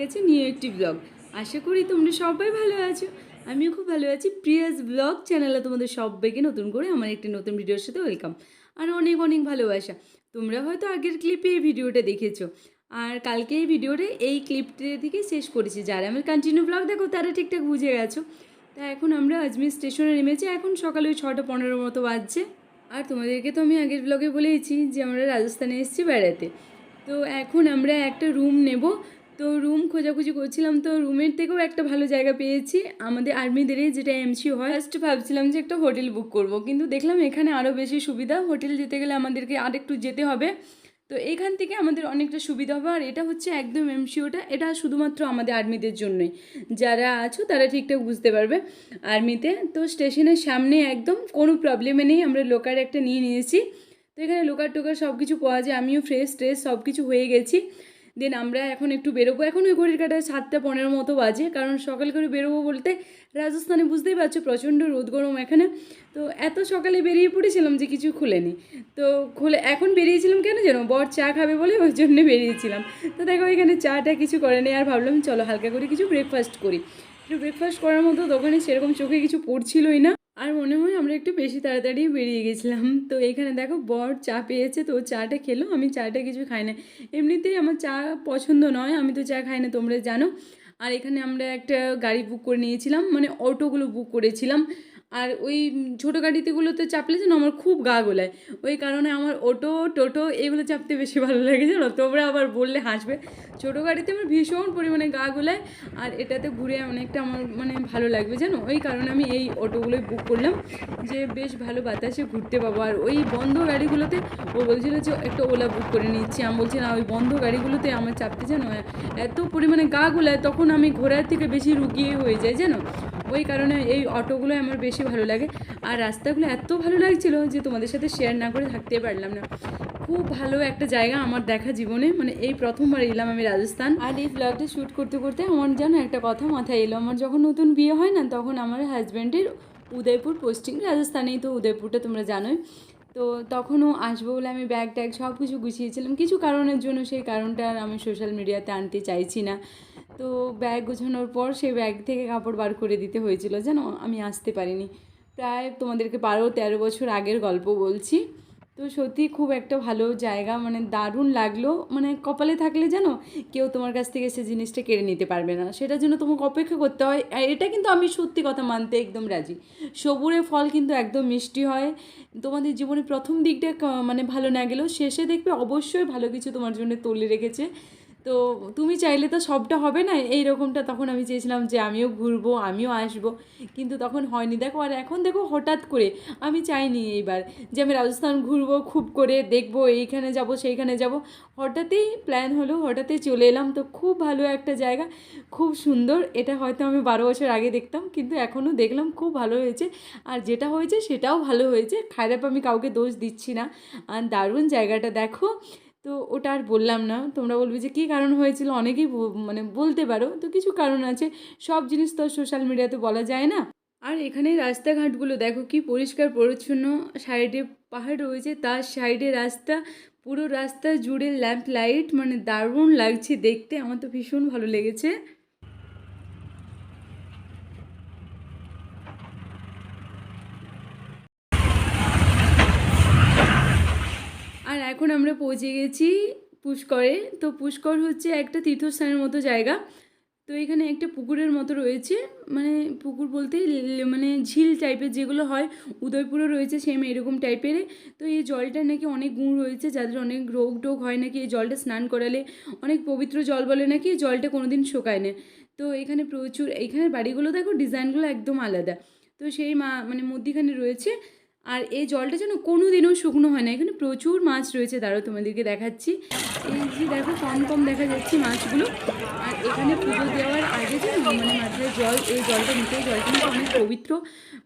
গেছে নিউ একটি ব্লগ আশা করি তোমরা সবাই ভালো আছো। আমিও খুব ভালো আছি। প্রিয়াস ব্লগ চ্যানেলে তোমাদের সবাইকে নতুন করে আমার একটি নতুন ভিডিওর সাথে ওয়েলকাম আর অনেক অনেক ভালোবাসা। তোমরা হয়তো আগের ক্লিপে এই ভিডিওটা দেখেছ। আর কালকে এই ভিডিওটা এই ক্লিপটি থেকে শেষ করেছি। যারা আমার কন্টিনিউ ব্লগ দেখো, তারা ঠিকঠাক বুঝে গেছো। তা এখন আমরা আজমির স্টেশনে নেমেছি। এখন সকালে ওই ছটা পনেরো মতো বাজছে। আর তোমাদেরকে তো আমি আগের ব্লগে বলেইছি যে আমরা রাজস্থানে এসেছি বেড়াতে। তো এখন আমরা একটা রুম নেব। তো রুম খোঁজাখুঁজি করছিলাম, তো রুমের থেকেও একটা ভালো জায়গা পেয়েছি। আমাদের আর্মিদেরই যেটা এমসি হয় ফার্স্ট ভাবছিলাম যে একটা হোটেল বুক করব, কিন্তু দেখলাম এখানে আরও বেশি সুবিধা। হোটেল যেতে গেলে আমাদেরকে আর একটু যেতে হবে। তো এখান থেকে আমাদের অনেকটা সুবিধা হবে, আর এটা হচ্ছে একদম এমসিওটা এটা শুধুমাত্র আমাদের আর্মিদের জন্যই। যারা আছো তারা ঠিকঠাক বুঝতে পারবে আর্মিতে। তো স্টেশনের সামনে একদম কোনো প্রবলেমে নেই, আমরা লোকার একটা নিয়ে নিয়েছি। এখানে লোকার টোকার সব কিছু পাওয়া যায়, আমিও ফ্রেশ ট্রেশ সব কিছু হয়ে গেছি। দেন আমরা এখন একটু বেরোবো। এখন ওই ঘড়ির কাটায় সাতটা পনেরো মতো বাজে, কারণ সকাল করে বেরোবো বলতে রাজস্থানে বুঝতেই পারছ প্রচণ্ড রোদ গরম এখানে। তো এত সকালে বেরিয়ে পড়েছিলাম যে কিছু খুলেনি। তো খুলে, এখন বেরিয়েছিলাম কেন যেন? বর চা খাবে বলে ওই জন্যে বেরিয়েছিলাম। তো দেখো এখানে চাটা কিছু করে নেই, আর ভাবলাম চলো হালকা করে কিছু ব্রেকফাস্ট করি। একটু ব্রেকফাস্ট করার মতো দোকানে সেরকম চোখে কিছু পড়ছিলই না। আর মনে হয় আমরা একটু বেশি তাড়াতাড়ি বেরিয়ে গেছিলাম। তো এখানে দেখো বর চা পেয়েছে, তো চাটা খেলো, আমি চাটা কিছু খাই না এমনিতেই আমার চা পছন্দ নয়, আমি তো চা খাই না, তোমরা জানো। আর এখানে আমরা একটা গাড়ি বুক করে নিয়েছিলাম মানে অটোগুলো বুক করেছিলাম। আর ওই ছোটো গাড়িতেগুলোতে চাপলে যেন আমার খুব গা গোলায়। ওই কারণে আমার অটো, টোটো এগুলো চাপতে বেশি ভালো লাগে জানো? তোমরা আবার বললে হাসবে। ছোটো গাড়িতে আমার ভীষণ পরিমাণে গা গোলায় আর এটাতে ঘুরে অনেকটা আমার মানে ভালো লাগবে জানো? ওই কারণে আমি এই অটোগুলোই বুক করলাম যে বেশ ভালো বাতাসে ঘুরতে পাবো। আর ওই বন্ধ গাড়িগুলোতে ও বলছিল যে একটা ওলা বুক করে নিচ্ছি। আমি বলছি, না, ওই বন্ধ গাড়িগুলোতে আমার চাপতে যেন এত পরিমাণে গা গোলায়, তখন আমি ঘোরার থেকে বেশি রুগিয়ে হয়ে যাই জানো? ওই কারণে এই অটোগুলো আমার বেশি ভালো লাগে। আর রাস্তাগুলো এত ভালো লাগছিল যে তোমাদের সাথে শেয়ার না করে থাকতে পারলাম না। খুব ভালো একটা জায়গা আমার দেখা জীবনে। মানে এই প্রথমবার এলাম আমি রাজস্থান। আর এই ব্লগটা শ্যুট করতে করতে আমার যেন একটা কথা মাথায় এলো। আমার যখন নতুন বিয়ে হয় না, তখন আমার হাজব্যান্ডের উদয়পুর পোস্টিং রাজস্থানেই তো উদয়পুরটা তোমরা জানোই। তো তখনও আসব বলে আমি ব্যাগ ট্যাগ সব কিছু গুছিয়েছিলাম। কিছু কারণের জন্য সেই কারণটা আমি সোশ্যাল মিডিয়াতে আনতে চাইছি না। তো ব্যাগ গোছানোর পর সেই ব্যাগ থেকে কাপড় বার করে দিতে হয়েছিল। যেন আমি আসতে পারিনি। প্রায় তোমাদেরকে বারো তেরো বছর আগের গল্প বলছি। তো সত্যি খুব একটা ভালো জায়গা মানে দারুণ লাগল। মানে কপালে থাকলে যেন কেউ তোমার কাছ থেকে সে জিনিসটা কেড়ে নিতে পারবে না। সেটার জন্য তোমাকে অপেক্ষা করতে হয়। আর এটা কিন্তু আমি সত্যি কথা মানতে একদম রাজি। সবুরে ফল কিন্তু একদম মিষ্টি হয়। তোমাদের জীবনে প্রথম দিকটা মানে ভালো না গেলেও শেষে দেখবে অবশ্যই ভালো কিছু তোমার জন্য তুলে রেখেছে। তো তুমি চাইলে তো সবটা হবে না, এই রকমটা তখন আমি চেয়েছিলাম যে আমিও ঘুরবো, আমিও আসব, কিন্তু তখন হয়নি। দেখো, আর এখন দেখো হঠাৎ করে আমি চাইনি এইবার যে আমি রাজস্থান ঘুরবো, খুব করে দেখব, এইখানে যাব, সেইখানে যাব। হঠাৎই প্ল্যান হলো, হঠাৎই চলে এলাম তো খুব ভালো একটা জায়গা, খুব সুন্দর। এটা হয়তো আমি বারো বছর আগে দেখতাম, কিন্তু এখনও দেখলাম খুব ভালো হয়েছে। আর যেটা হয়েছে সেটাও ভালো হয়েছে। খারাপ আমি কাউকে দোষ দিচ্ছি না। আর দারুণ জায়গাটা, দেখো। তো ওটা আর বললাম না। তোমরা বলবে যে কী কারণ হয়েছিল? অনেকেই মানে বলতে পারো। তো কিছু কারণ আছে। সব জিনিস তো সোশ্যাল মিডিয়াতে বলা যায় না। আর এখানে রাস্তাঘাটগুলো দেখো কি পরিষ্কার, পরিচ্ছন্ন। সাইডে পাহাড় রয়েছে। তার সাইডে রাস্তা। পুরো রাস্তা জুড়ে ল্যাম্প লাইট মানে দারুণ লাগছে দেখতে। আমার তো ভীষণ ভালো লেগেছে আর এখন আমরা পৌঁছে গেছি পুষ্করে। তো পুষ্কর হচ্ছে একটা তীর্থস্থানের মতো জায়গা। তো এখানে একটা পুকুরের মতো রয়েছে। মানে পুকুর বলতে মানে ঝিল টাইপের যেগুলো হয় উদয়পুরে রয়েছে সেম এরকম টাইপের তো এই জলটা নাকি অনেক গুণ রয়েছে, যাদের অনেক রোগ টোগ হয় নাকি এই জলটা স্নান করালে অনেক পবিত্র জল বলে নাকি এই জলটা কোনোদিন শোকায় না। তো এখানে প্রচুর এখানে বাড়িগুলো দেখো ডিজাইনগুলো একদম আলাদা। তো সেই মা মানে মধ্যিখানে রয়েছে। আর এই জলটা যেন কোনো দিনও শুকনো হয় না। এখানে প্রচুর মাছ রয়েছে, দাঁড়াও তোমাদেরকে দেখাচ্ছি। এই যে দেখো, কম কম দেখা যাচ্ছে মাছগুলো। আর এখানে পুজো দেওয়ার আগে যে মানে মাথায় জল, এই জলটা নিতে জলটা কিন্তু অনেক পবিত্র।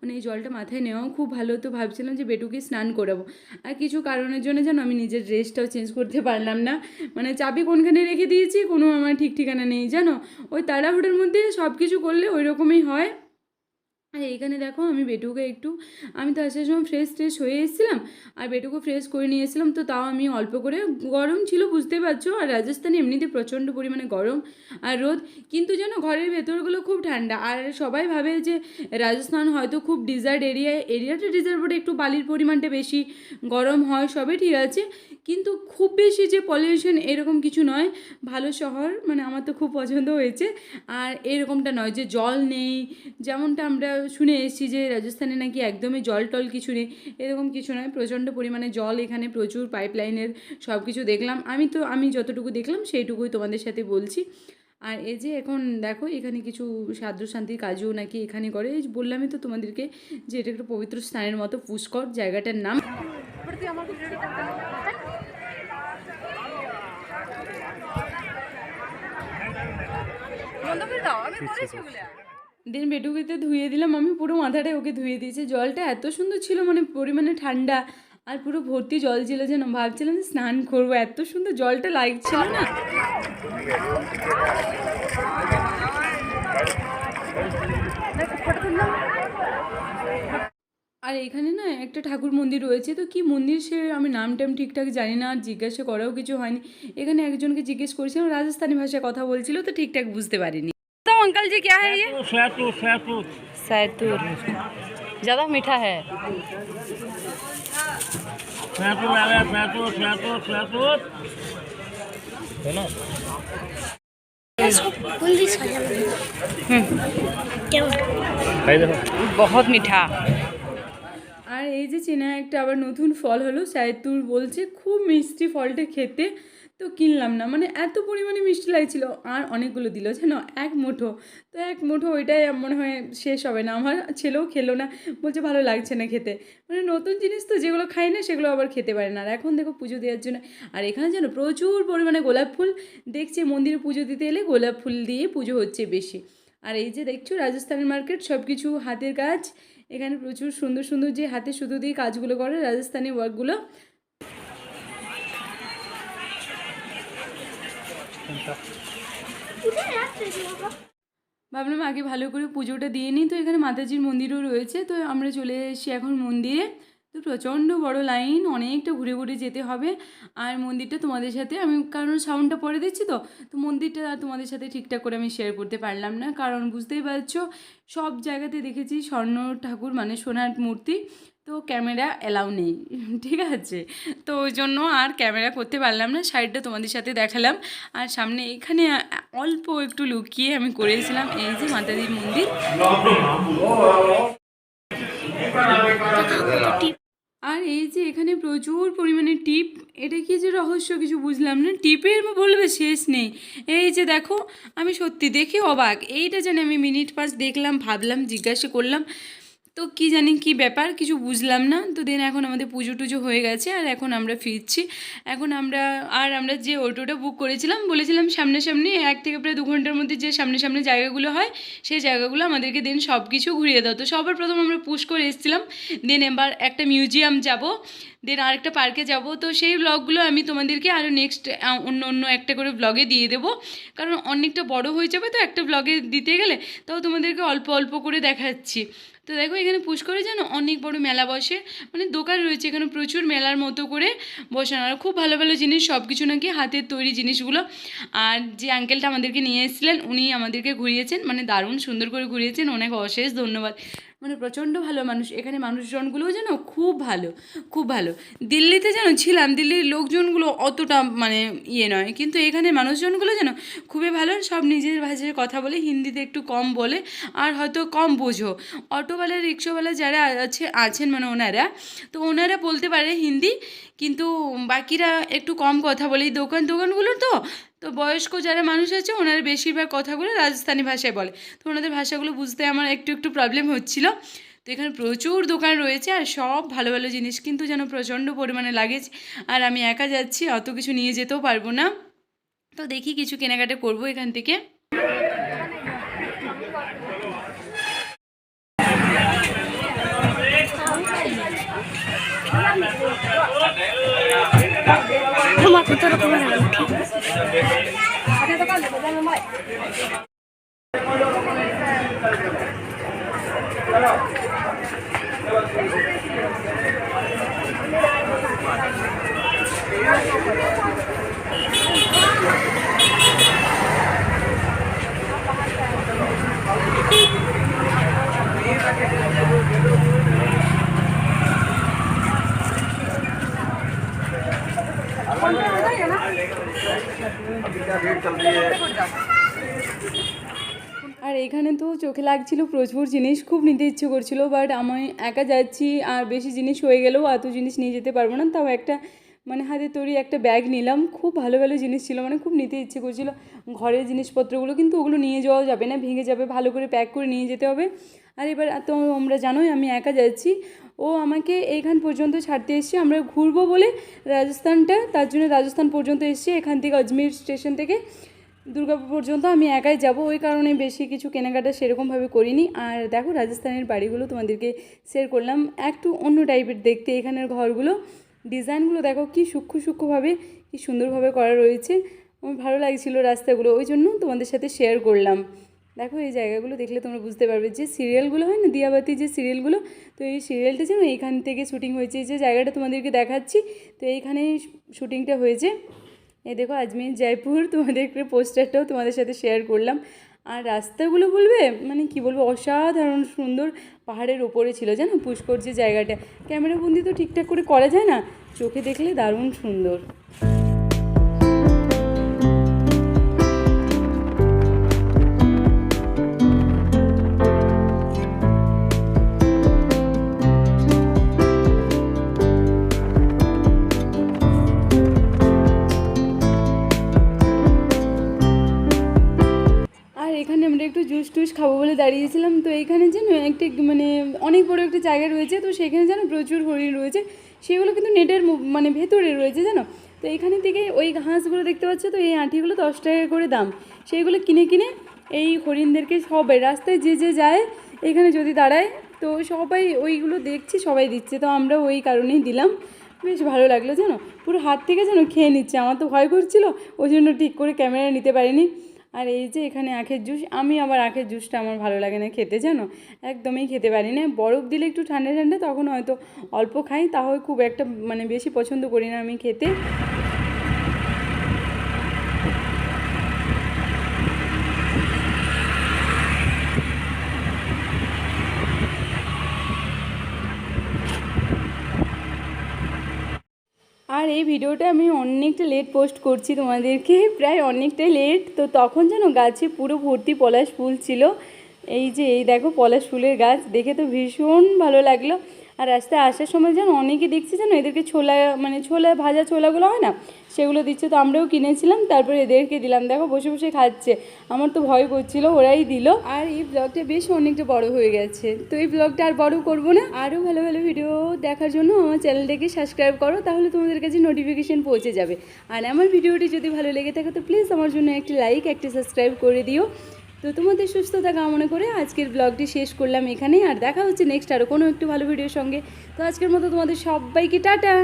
মানে এই জলটা মাথায় নেওয়াও খুব ভালো। তো ভাবছিলাম যে বেটুকে স্নান করাবো। আর কিছু কারণের জন্য যেন আমি নিজের ড্রেসটাও চেঞ্জ করতে পারলাম না। মানে চাবি কোনখানে রেখে দিয়েছি, কোনো আমার ঠিক ঠিকানা নেই, জানো? ওই তাড়াহুড়োর মধ্যে সব কিছু করলে ওই রকমই হয়। আর এইখানে দেখো আমি বেটুকে একটু, আমি তো আসার সময় ফ্রেশ ট্রেশ হয়ে এসেছিলাম, আর বেটুকে ফ্রেশ করে নিয়ে এসেছিলাম, তো তাও আমি অল্প করে, গরম ছিল বুঝতে পারছ, আর রাজস্থানে এমনিতে প্রচণ্ড পরিমাণে গরম আর রোদ, কিন্তু যেন ঘরের ভেতরগুলো খুব ঠান্ডা, আর সবাই ভাবে যে রাজস্থান হয়তো খুব ডিজার্ট এরিয়া এরিয়াটা ডিজার্ট একটু বালির পরিমাণটা বেশি গরম হয়, সবই ঠিক আছে কিন্তু খুব বেশি যে পলিউশন এরকম কিছু নয়। ভালো শহর মানে আমার তো খুব পছন্দ হয়েছে। আর এরকমটা নয় যে জল নেই। যেমনটা আমরা শুনে এসেছি যে রাজস্থানে নাকি একদমই জল টল কিছু নেই। এরকম কিছু নয়। প্রচণ্ড পরিমাণে জল এখানে প্রচুর পাইপলাইনের সব কিছু দেখলাম। আমি তো, আমি যতটুকু দেখলাম সেইটুকুই তোমাদের সাথে বলছি। আর এই যে এখন দেখো, এখানে কিছু সাধ্য শান্তির কাজও নাকি এখানে করে। বললামই তো তোমাদেরকে যে এটা একটা পবিত্র স্থানের মতো পুষ্কর জায়গাটার নাম। দিন বেটুকিতে ধুয়ে দিলাম। আমি পুরো মাথাটায় ওকে ধুয়ে দিয়েছি। জলটা এত সুন্দর ছিল মানে পরিমাণে ঠান্ডা। আর পুরো ভর্তি জল ছিল যেন। ভাবছিলাম যে স্নান করব। এত সুন্দর জলটা লাগছিল না। আর এখানে না একটা ঠাকুর মন্দির রয়েছে। তো কি মন্দির সে আমি নাম টাম ঠিকঠাক জানি না। আর জিজ্ঞাসা করাও কিছু হয়নি। এখানে একজনকে জিজ্ঞেস করেছিলাম রাজস্থানি ভাষায় কথা বলছিল তো ঠিকঠাক বুঝতে পারিনি। তো अंकल जी क्या है ये सैतूत सैतूत सैतूर ज़्यादा मीठा है सैतूत आ गया सैतूत सैतूत सैतूत है ना बुंदी साजा কেমন खाई देखो बहुत मीठा আর এই যে চেনা একটা আবার নতুন ফল হলো সায়তুর বলছে খুব মিষ্টি ফলটা খেতে তো কিনলাম না। মানে এত পরিমাণে মিষ্টি লাগছিল। আর অনেকগুলো দিল, জানো? এক মুঠো। তো এক মুঠো ওইটাই মনে হয় শেষ হবে না। আমার ছেলেও খেলো না। বলছে ভালো লাগছে না খেতে। মানে নতুন জিনিস তো যেগুলো খাই না, সেগুলো আবার খেতে পারে না। আর এখন দেখো পুজো দেওয়ার জন্য। আর এখানে যেন প্রচুর পরিমাণে গোলাপ ফুল। দেখছে মন্দিরে পুজো দিতে এলে গোলাপ ফুল দিয়ে পুজো হচ্ছে বেশি। আর এই যে দেখছ, রাজস্থানের মার্কেট সব কিছু হাতের কাজ। এখানে প্রচুর সুন্দর সুন্দর যে হাতে সুতো দিয়ে কাজগুলো করে, রাজস্থানি ওয়ার্কগুলো ভাবলাম আগে ভালো করে পুজোটা দিয়ে নিই। তো এখানে মাতাজির মন্দিরও রয়েছে। তো আমরা চলে এসেছি এখন মন্দিরে। তো প্রচণ্ড বড় লাইন, অনেকটা ঘুরে ঘুরে যেতে হবে। আর মন্দিরটা তোমাদের সাথে আমি, কারণ সাউন্ডটা পরে দিচ্ছি তো তো মন্দিরটা তোমাদের সাথে ঠিকঠাক করে আমি শেয়ার করতে পারলাম না। কারণ বুঝতেই পারছ, সব জায়গাতে দেখেছি স্বর্ণ ঠাকুর মানে সোনার মূর্তি। তো ক্যামেরা অ্যালাউ নেই, ঠিক আছে? তো ওই জন্য আর ক্যামেরা করতে পারলাম না সাইডটা তোমাদের সাথে দেখালাম। আর সামনে এখানে অল্প একটু লুকিয়ে আমি করেছিলাম, এই যে মাতাজির মন্দির। আর এই যে এখানে প্রচুর পরিমাণে টিপ, এটা কি যে রহস্য কিছু বুঝলাম না, টিপের বলবে শেষ নেই। এই যে দেখো, আমি সত্যি দেখে অবাক, এইটা জানি আমি মিনিট পাঁচ দেখলাম, ভাবলাম, জিজ্ঞাসা করলাম তো কি জানি কি ব্যাপার, কিছু বুঝলাম না। তো দেন এখন আমাদের পুজো টুজো হয়ে গেছে আর এখন আমরা ফিরছি। এখন আমরা, আর আমরা যে অটোটা বুক করেছিলাম, বলেছিলাম সামনাসামনি এক থেকে প্রায় দু ঘণ্টার মধ্যে যে সামনে সামনে জায়গাগুলো হয়, সেই জায়গাগুলো আমাদেরকে দেন সব কিছু ঘুরিয়ে দাও। তো সবার প্রথম আমরা পুশ করে এসেছিলাম। দেন এবার একটা মিউজিয়াম যাব দেন আরেকটা পার্কে যাব। তো সেই ব্লগগুলো আমি তোমাদেরকে আরও নেক্সট অন্য অন্য একটা করে ব্লগে দিয়ে দেবো। কারণ অনেকটা বড় হয়ে যাবে তো একটা ব্লগে দিতে গেলে, তাও তোমাদেরকে অল্প অল্প করে দেখাচ্ছি। তো দেখো এখানে পুষ্করে যেন অনেক বড় মেলা বসে। মানে দোকান রয়েছে এখানে প্রচুর মেলার মতো করে বসানো। আর খুব ভালো ভালো জিনিস সব কিছু নাকি হাতের তৈরি জিনিসগুলো। আর যে আঙ্কেলটা আমাদেরকে নিয়ে এসেছিলেন, উনি আমাদেরকে ঘুরিয়েছেন। মানে দারুণ সুন্দর করে ঘুরিয়েছেন। অনেক অশেষ ধন্যবাদ। মানে প্রচণ্ড ভালো মানুষ। এখানে মানুষজনগুলোও যেন খুব ভালো খুব ভালো। দিল্লিতে যেন ছিলাম, দিল্লির লোকজনগুলো অতটা মানে ইয়ে নয়। কিন্তু এখানে মানুষজনগুলো যেন খুবই ভালো, সব নিজের ভাষায় কথা বলে, হিন্দিতে একটু কম বলে, আর হয়তো কম বোঝো। অটোওয়ালা, রিক্সাওয়ালা যারা আছে, আছেন মানে ওনারা, তো ওনারা বলতে পারে হিন্দি, কিন্তু বাকিরা একটু কম কথা বলে। এই দোকান, দোকানগুলো তো তো বয়স্ক যারা মানুষ আছে, ওনারা বেশিরভাগ কথাগুলো রাজস্থানি ভাষায় বলে। তো ওনাদের ভাষাগুলো বুঝতে আমার একটু একটু প্রবলেম হচ্ছিল। তো এখানে প্রচুর দোকান রয়েছে আর সব ভালো ভালো জিনিস কিন্তু যেন প্রচণ্ড পরিমাণে লাগেজ আর আমি একা যাচ্ছি, অত কিছু নিয়ে যেতেও পারব না। তো দেখি কিছু কেনাকাটা করব এখান থেকে। তোমার কত রকমের আংটি আর এখানে তো চোখে লাগছিল প্রচুর জিনিস, খুব নিতে ইচ্ছে করছিল বাট আমি একা যাচ্ছি আর বেশি জিনিস হয়ে গেলেও এত জিনিস নিয়ে যেতে পারব না। তাও একটা মানে হাতে তৈরি একটা ব্যাগ নিলাম, খুব ভালো ভালো জিনিস ছিল মানে খুব নিতে ইচ্ছে করছিল। ঘরের জিনিসপত্রগুলো কিন্তু ওগুলো নিয়ে যাওয়া যাবে না, ভেঙে যাবে, ভালো করে প্যাক করে নিয়ে যেতে হবে। আর এবার তো আমরা জানোই আমি একা যাচ্ছি। ও আমাকে এইখান পর্যন্ত ছাড়তে এসেছে, আমরা ঘুরবো বলে রাজস্থানটা, তার জন্য রাজস্থান পর্যন্ত এসেছি, এখান থেকে আজমির স্টেশন থেকে। দুর্গাপুর পর্যন্ত আমি একাই যাব, ওই কারণে বেশি কিছু কেনাকাটা সেরকমভাবে করিনি। আর দেখো, রাজস্থানের বাড়িগুলো তোমাদেরকে শেয়ার করলাম। একটু অন্য টাইপের দেখতে এখানের ঘরগুলো। ডিজাইনগুলো দেখো, কি সূক্ষ্ম সূক্ষ্মভাবে, কি সুন্দরভাবে করা রয়েছে। আমার ভালো লাগছিল রাস্তাগুলো, ওই জন্য তোমাদের সাথে শেয়ার করলাম। দেখো, এই জায়গাগুলো দেখলে তোমরা বুঝতে পারবে যে সিরিয়ালগুলো হয় না, দিয়াবাতি যে সিরিয়ালগুলো তো এই সিরিয়ালটা যেন এইখান থেকে শুটিং হয়েছে। যে জায়গাটা তোমাদেরকে দেখাচ্ছি, তো এইখানে শুটিংটা হয়েছে। এই দেখো আজমির জয়পুর তোমাদেরকে পোস্টারটাও তোমাদের সাথে শেয়ার করলাম। আর রাস্তাগুলো বলবে মানে কি বলব, অসাধারণ সুন্দর পাহাড়ের ওপরে ছিল, জানো, পুষ্কর যে জায়গাটা। ক্যামেরাবন্দি তো ঠিকঠাক করে করা যায় না, চোখে দেখলে দারুণ সুন্দর। জুস টুস খাব বলে দাঁড়িয়েছিলাম। তো এইখানে যেন একটা মানে অনেক বড় একটা জায়গা রয়েছে, তো সেখানে যেন প্রচুর হরিণ রয়েছে। সেগুলো কিন্তু নেটের মানে ভেতরে রয়েছে, জানো? তো এইখানে থেকে ওই ঘাসগুলো দেখতে পাচ্ছ তো, এই আঁটিগুলো দশ টাকা করে দাম। সেইগুলো কিনে কিনে এই হরিণদেরকে সবাই রাস্তায় যে যে যায়, এখানে যদি দাঁড়ায়, তো সবাই ওইগুলো দেখছি, সবাই দিচ্ছে। তো আমরা ওই কারণেই দিলাম। বেশ ভালো লাগল, জানো? পুরো হাত থেকে যেন খেয়ে নিচ্ছে। আমার তো ভয় করছিল, ওই জন্য ঠিক করে ক্যামেরা নিতে পারিনি। আর এই যে এখানে আখের জুস, আমি আবার আখের জুসটা আমার ভালো লাগে না খেতে, জানো? একদমই খেতে পারি না। বরফ দিলে একটু ঠান্ডা ঠান্ডা, তখন হয়তো অল্প খাই। তাহলে খুব একটা মানে বেশি পছন্দ করি না আমি খেতে। আর এই ভিডিওটা আমি অনেকটা লেট পোস্ট করছি তোমাদেরকে, প্রায় অনেকটাই লেট তো তখন যেন গাছে পুরো ভর্তি পলাশ ফুল ছিল। এই যে, এই দেখো পলাশ ফুলের গাছ, দেখে তো ভীষণ ভালো লাগল। আর রাস্তায় আসার সময় যেন অনেকে দেখছি যেন এদেরকে ছোলা মানে ছোলা, ভাজা ছোলাগুলো হয় না, সেগুলো দিচ্ছে। তো আমরাও কিনেছিলাম, তারপরে এদেরকে দিলাম। দেখো, বসে বসে খাচ্ছে। আমার তো ভয় করছিল, ওরাই দিল। আর এই ব্লগটা বেশ অনেকটা বড় হয়ে গেছে। তো এই ব্লগটা আর বড় করব না। আরও ভালো ভালো ভিডিও দেখার জন্য আমার চ্যানেলটাকে সাবস্ক্রাইব করো, তাহলে তোমাদের কাছে নোটিফিকেশন পৌঁছে যাবে। আর আমার ভিডিওটি যদি ভালো লেগে থাকে, তো প্লিজ আমার জন্য একটি লাইক একটি সাবস্ক্রাইব করে দিও। তো তোমাদের সুস্থতা কামনা করে আজকের ব্লগটি শেষ করলাম এখানেই, আর দেখা হচ্ছে নেক্সট আরও কোনো একটু ভালো ভিডিওর সঙ্গে। তো আজকের মতো তোমাদের সবাইকে টাটা!